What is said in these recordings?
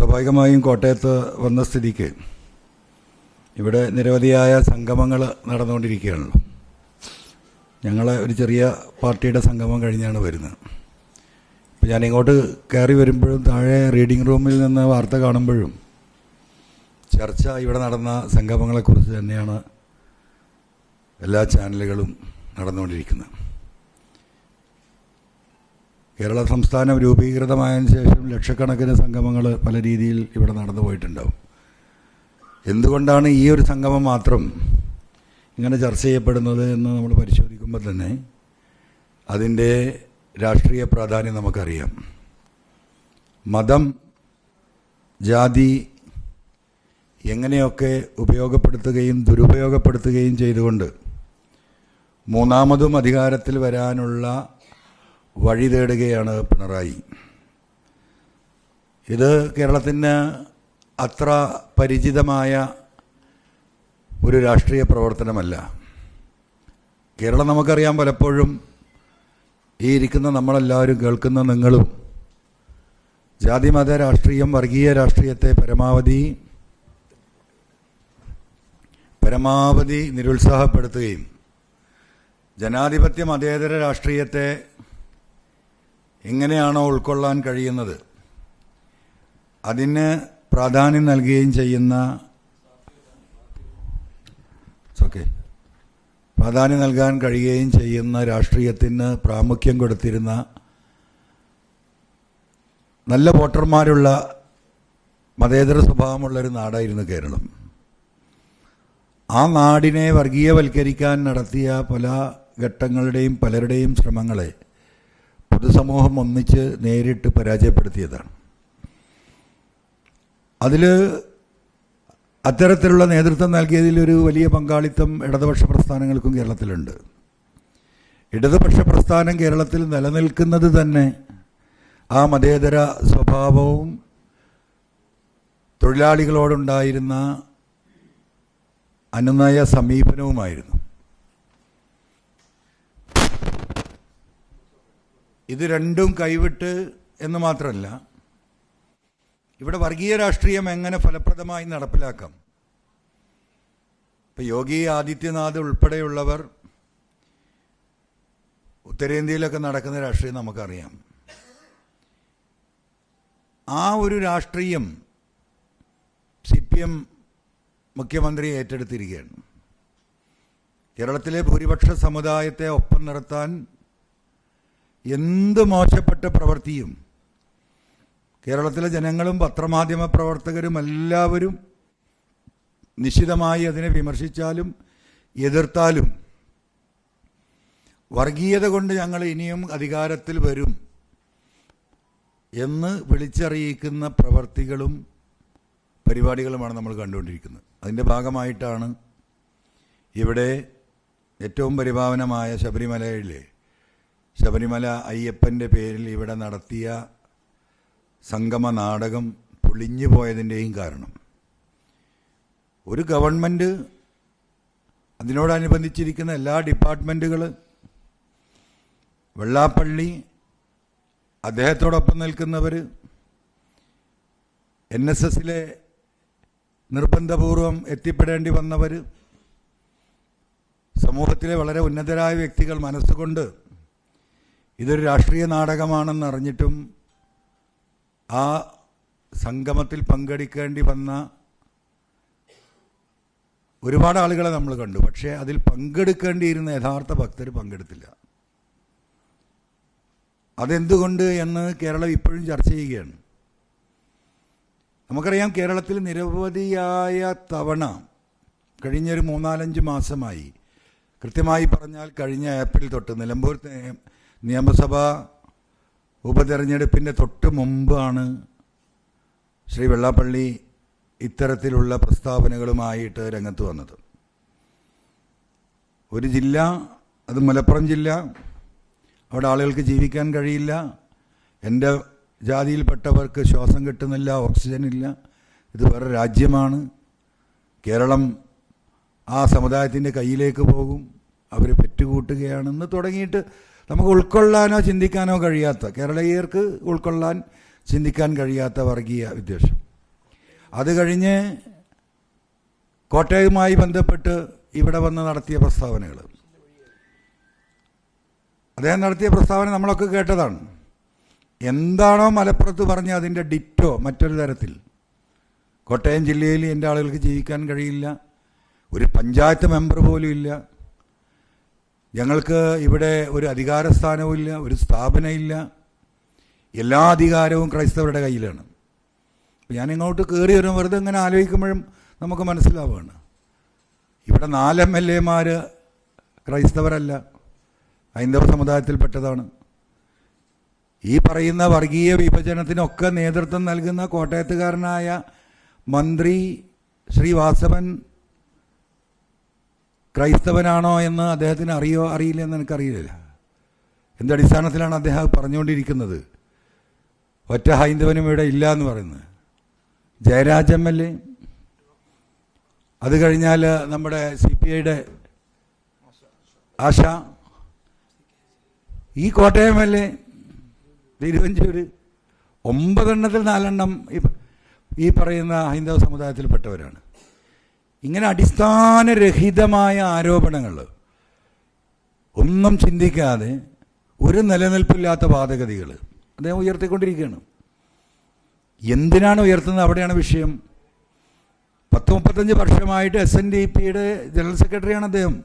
സ്വാഭാവികമായും കോട്ടയത്ത് വന്ന സ്ഥിതിക്ക് ഇവിടെ നിരവധിയായ സംഗമങ്ങൾ നടന്നുകൊണ്ടിരിക്കുകയാണല്ലോ. ഞങ്ങളെ ഒരു ചെറിയ പാർട്ടിയുടെ സംഗമം കഴിഞ്ഞാണ് വരുന്നത്. ഇപ്പം ഞാൻ ഇങ്ങോട്ട് കയറി വരുമ്പോഴും താഴെ റീഡിംഗ് റൂമിൽ നിന്ന് വാർത്ത കാണുമ്പോഴും ചർച്ച ഇവിടെ നടന്ന സംഗമങ്ങളെക്കുറിച്ച് തന്നെയാണ് എല്ലാ ചാനലുകളും നടന്നുകൊണ്ടിരിക്കുന്നത്. കേരള സംസ്ഥാനം രൂപീകൃതമായതിനു ശേഷം ലക്ഷക്കണക്കിന് സംഗമങ്ങൾ പല രീതിയിൽ ഇവിടെ നടന്നു പോയിട്ടുണ്ടാവും. എന്തുകൊണ്ടാണ് ഈ ഒരു സംഗമം മാത്രം ഇങ്ങനെ ചർച്ച ചെയ്യപ്പെടുന്നത് എന്ന് നമ്മൾ പരിശോധിക്കുമ്പോൾ തന്നെ അതിന്റെ രാഷ്ട്രീയ പ്രാധാന്യം നമുക്കറിയാം. മതം ജാതി എങ്ങനെയൊക്കെ ഉപയോഗപ്പെടുത്തുകയും ദുരുപയോഗപ്പെടുത്തുകയും ചെയ്തുകൊണ്ട് മൂന്നാമതും അധികാരത്തിൽ വരാനുള്ള വഴി തേടുകയാണ് പിണറായി. ഇത് കേരളത്തിന് അത്ര പരിചിതമായ ഒരു രാഷ്ട്രീയ പ്രവർത്തനമല്ല. കേരളം നമുക്കറിയാം പലപ്പോഴും ഈ ഇരിക്കുന്ന നമ്മളെല്ലാവരും കേൾക്കുന്ന നിങ്ങളും ജാതിമത രാഷ്ട്രീയം വർഗീയ രാഷ്ട്രീയത്തെ പരമാവധി പരമാവധി നിരുത്സാഹപ്പെടുത്തുകയും ജനാധിപത്യ മതേതര രാഷ്ട്രീയത്തെ എങ്ങനെയാണോ ഉൾക്കൊള്ളാൻ കഴിയുന്നത് അതിന് പ്രാധാന്യം നൽകുകയും ചെയ്യുന്ന ഓക്കെ പ്രാധാന്യം നൽകാൻ കഴിയുകയും ചെയ്യുന്ന രാഷ്ട്രീയത്തിന് പ്രാമുഖ്യം കൊടുത്തിരുന്ന നല്ല വോട്ടർമാരുള്ള മതേതര സ്വഭാവമുള്ളൊരു നാടായിരുന്നു കേരളം. ആ നാടിനെ വർഗീയവൽക്കരിക്കാൻ നടത്തിയ പല ഘട്ടങ്ങളുടെയും പലരുടെയും ശ്രമങ്ങളെ പൊതുസമൂഹം ഒന്നിച്ച് നേരിട്ട് പരാജയപ്പെടുത്തിയതാണ്. അതിൽ അത്തരത്തിലുള്ള നേതൃത്വം നൽകിയതിൽ ഒരു വലിയ പങ്കാളിത്തം ഇടതുപക്ഷ പ്രസ്ഥാനങ്ങൾക്കും കേരളത്തിലുണ്ട്. ഇടതുപക്ഷ പ്രസ്ഥാനം കേരളത്തിൽ നിലനിൽക്കുന്നത് തന്നെ ആ മതേതര സ്വഭാവവും തൊഴിലാളികളോടുണ്ടായിരുന്ന അനുനയ സമീപനവുമായിരുന്നു. ഇത് രണ്ടും കൈവിട്ട് എന്ന് മാത്രമല്ല ഇവിടെ വർഗീയ രാഷ്ട്രീയം എങ്ങനെ ഫലപ്രദമായി നടപ്പിലാക്കാം? ഇപ്പം യോഗി ആദിത്യനാഥ് ഉൾപ്പെടെയുള്ളവർ ഉത്തരേന്ത്യയിലൊക്കെ നടക്കുന്ന രാഷ്ട്രീയം നമുക്കറിയാം. ആ ഒരു രാഷ്ട്രീയം സി പി എം മുഖ്യമന്ത്രി ഏറ്റെടുത്തിരിക്കുകയാണ്. കേരളത്തിലെ ഭൂരിപക്ഷ സമുദായത്തെ ഒപ്പം നിർത്താൻ എന്ത് മോശപ്പെട്ട പ്രവൃത്തിയും കേരളത്തിലെ ജനങ്ങളും പത്രമാധ്യമ പ്രവർത്തകരും എല്ലാവരും നിശ്ചിതമായി അതിനെ വിമർശിച്ചാലും എതിർത്താലും വർഗീയത കൊണ്ട് ഞങ്ങൾ ഇനിയും അധികാരത്തിൽ വരും എന്ന് വിളിച്ചറിയിക്കുന്ന പ്രവർത്തികളും പരിപാടികളുമാണ് നമ്മൾ കണ്ടുകൊണ്ടിരിക്കുന്നത്. അതിന്റെ ഭാഗമായിട്ടാണ് ഇവിടെ ഏറ്റവും പരിഭാവനമായ ശബരിമലയിലെ ശബരിമല അയ്യപ്പന്റെ പേരിൽ ഇവിടെ നടത്തിയ സംഗമ നാടകം പൊളിഞ്ഞു പോയതിന്റെയും കാരണം. ഒരു ഗവൺമെന്റ് അതിനോടനുബന്ധിച്ചിരിക്കുന്ന എല്ലാ ഡിപ്പാർട്ട്മെന്റുകൾ വെള്ളാപ്പള്ളി അദ്ദേഹത്തോടൊപ്പം നിൽക്കുന്നവർ എൻ എസ് എസിലെ നിർബന്ധപൂർവം എത്തിപ്പെടേണ്ടി വന്നവർ സമൂഹത്തിലെ വളരെ ഉന്നതരായ വ്യക്തികൾ മനസ്സുകൊണ്ട് ഇതൊരു രാഷ്ട്രീയ നാടകമാണെന്ന് അറിഞ്ഞിട്ടും ആ സംഗമത്തിൽ പങ്കെടുക്കേണ്ടി വന്ന ഒരുപാട് ആളുകളെ നമ്മൾ കണ്ടു. പക്ഷേ അതിൽ പങ്കെടുക്കേണ്ടിയിരുന്ന യഥാർത്ഥ ഭക്തർ പങ്കെടുത്തില്ല. അതെന്തുകൊണ്ട് എന്ന് കേരളം ഇപ്പോഴും ചർച്ച ചെയ്യുകയാണ്. നമുക്കറിയാം കേരളത്തിൽ നിരവധിയായ തവണ കഴിഞ്ഞൊരു മൂന്നാലഞ്ച് മാസമായി കൃത്യമായി പറഞ്ഞാൽ കഴിഞ്ഞ ഏപ്രിൽ തൊട്ട് നിലമ്പൂർ നിയമസഭാ ഉപതെരഞ്ഞെടുപ്പിന്റെ തൊട്ട് മുമ്പാണ് ശ്രീ വെള്ളാപ്പള്ളി ഇത്തരത്തിലുള്ള പ്രസ്താവനകളുമായിട്ട് രംഗത്ത് വന്നത്. ഒരു ജില്ല അത് മലപ്പുറം ജില്ല അവിടെ ആളുകൾക്ക് ജീവിക്കാൻ കഴിയില്ല എന്റെ ജാതിയിൽപ്പെട്ടവർക്ക് ശ്വാസം കിട്ടുന്നില്ല ഓക്സിജൻ ഇല്ല ഇത് വേറെ രാജ്യമാണ്. കേരളം ആ സമുദായത്തിന്റെ കയ്യിലേക്ക് പോകും അവർ പെറ്റുകൂട്ടുകയാണെന്ന് തുടങ്ങിയിട്ട് നമുക്ക് ഉൾക്കൊള്ളാനോ ചിന്തിക്കാനോ കഴിയാത്ത കേരളീയർക്ക് ഉൾക്കൊള്ളാൻ ചിന്തിക്കാൻ കഴിയാത്ത വർഗീയ വിദ്വേഷം. അത് കഴിഞ്ഞ് കോട്ടയവുമായി ബന്ധപ്പെട്ട് ഇവിടെ വന്ന് നടത്തിയ പ്രസ്താവനകൾ. അദ്ദേഹം നടത്തിയ പ്രസ്താവന നമ്മളൊക്കെ കേട്ടതാണ്. എന്താണോ മലപ്പുറത്ത് പറഞ്ഞ അതിന്റെ ഡിറ്റോ മറ്റൊരു തരത്തിൽ. കോട്ടയം ജില്ലയിൽ എന്റെ ആളുകൾക്ക് ജീവിക്കാൻ കഴിയില്ല. ഒരു പഞ്ചായത്ത് മെമ്പർ പോലും ഇല്ല. ഞങ്ങൾക്ക് ഇവിടെ ഒരു അധികാരസ്ഥാനവും ഇല്ല ഒരു സ്ഥാപനമില്ല. എല്ലാ അധികാരവും ക്രൈസ്തവരുടെ കയ്യിലാണ്. ഞാൻ ഇങ്ങോട്ട് കയറി വരും വെറുതെ ഇങ്ങനെ ആലോചിക്കുമ്പോഴും നമുക്ക് മനസ്സിലാവുകയാണ് ഇവിടെ നാല് എം എൽ എമാർ ക്രൈസ്തവരല്ല ഹൈന്ദവ സമുദായത്തിൽപ്പെട്ടതാണ്. ഈ പറയുന്ന വർഗീയ വിഭജനത്തിനൊക്കെ നേതൃത്വം നൽകുന്ന കോട്ടയത്തുകാരനായ മന്ത്രി ശ്രീ വാസവൻ ക്രൈസ്തവനാണോ എന്ന് അദ്ദേഹത്തിന് അറിയോ അറിയില്ല എന്ന് എനിക്കറിയില്ല. എന്തടിസ്ഥാനത്തിലാണ് അദ്ദേഹം പറഞ്ഞുകൊണ്ടിരിക്കുന്നത്? ഒറ്റ ഹൈന്ദവനും ഇവിടെ ഇല്ല എന്ന് പറയുന്നത്. Jayaraj M L A. അത് കഴിഞ്ഞാൽ നമ്മുടെ സി പി ഐയുടെ ആശ. ഈ Kottayam M L A Thiruvanchoor ഒമ്പതെണ്ണത്തിൽ നാലെണ്ണം ഈ പറയുന്ന ഹൈന്ദവ സമുദായത്തിൽപ്പെട്ടവരാണ്. ഇങ്ങനെ അടിസ്ഥാനരഹിതമായ ആരോപണങ്ങൾ. ഒന്നും ചിന്തിക്കാതെ ഒരു നിലനിൽപ്പില്ലാത്ത വാദഗതികൾ അദ്ദേഹം ഉയർത്തിക്കൊണ്ടിരിക്കുകയാണ്. എന്തിനാണ് ഉയർത്തുന്നത്? അവിടെയാണ് വിഷയം. പത്ത് മുപ്പത്തഞ്ച് വർഷമായിട്ട് എസ് എൻ ഡി പിയുടെ ജനറൽ സെക്രട്ടറിയാണ് അദ്ദേഹം.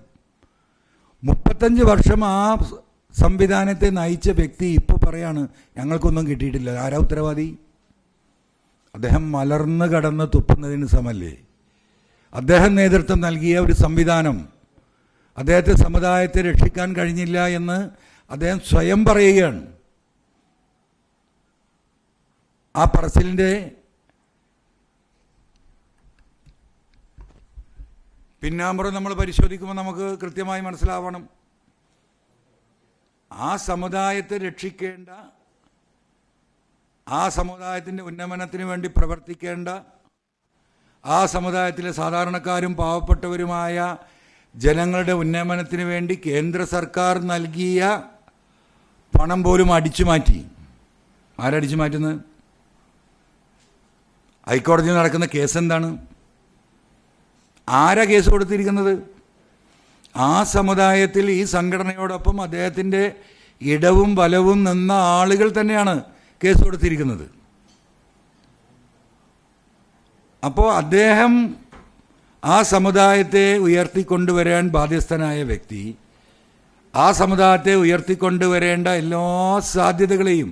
മുപ്പത്തഞ്ച് വർഷം ആ സംവിധാനത്തെ നയിച്ച വ്യക്തി ഇപ്പോൾ പറയാണ് ഞങ്ങൾക്കൊന്നും കിട്ടിയിട്ടില്ല. ആരാ ഉത്തരവാദി? അദ്ദേഹം മലർന്ന് കടന്ന് തുപ്പുന്നതിന് സമല്ലേ? അദ്ദേഹം നേതൃത്വം നൽകിയ ഒരു സംവിധാനം അദ്ദേഹത്തെ സമുദായത്തെ രക്ഷിക്കാൻ കഴിഞ്ഞില്ല എന്ന് അദ്ദേഹം സ്വയം പറയുകയാണ്. ആ പറച്ചിലിന്റെ പിന്നാമ്പുറം നമ്മൾ പരിശോധിക്കുമ്പോൾ നമുക്ക് കൃത്യമായി മനസ്സിലാവണം. ആ സമുദായത്തെ രക്ഷിക്കേണ്ട ആ സമുദായത്തിന്റെ ഉന്നമനത്തിന് വേണ്ടി പ്രവർത്തിക്കേണ്ട ആ സമുദായത്തിലെ സാധാരണക്കാരും പാവപ്പെട്ടവരുമായ ജനങ്ങളുടെ ഉന്നമനത്തിന് വേണ്ടി കേന്ദ്ര സർക്കാർ നൽകിയ പണം പോലും അടിച്ചു മാറ്റി. ആരടിച്ചു മാറ്റുന്നത്? ഹൈക്കോടതിയിൽ നടക്കുന്ന കേസ് എന്താണ്? ആരാ കേസ് കൊടുത്തിരിക്കുന്നത്? ആ സമുദായത്തിൽ ഈ സംഘടനയോടൊപ്പം അദ്ദേഹത്തിന്റെ ഇടവും ബലവും നിന്ന ആളുകൾ തന്നെയാണ് കേസ് കൊടുത്തിരിക്കുന്നത്. അപ്പോൾ അദ്ദേഹം ആ സമുദായത്തെ ഉയർത്തിക്കൊണ്ടുവരാൻ ബാധ്യസ്ഥനായ വ്യക്തി. ആ സമുദായത്തെ ഉയർത്തിക്കൊണ്ടുവരേണ്ട എല്ലാ സാധ്യതകളെയും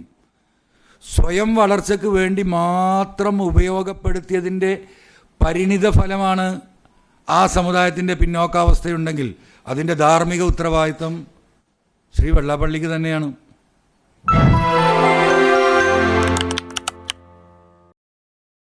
സ്വയം വളർച്ചയ്ക്ക് വേണ്ടി മാത്രം ഉപയോഗപ്പെടുത്തിയതിന്റെ പരിണിത ഫലമാണ് ആ സമുദായത്തിന്റെ പിന്നോക്കാവസ്ഥയുണ്ടെങ്കിൽ അതിന്റെ ധാർമ്മിക ഉത്തരവാദിത്വം ശ്രീ വെള്ളാപ്പള്ളിക്ക് തന്നെയാണ്.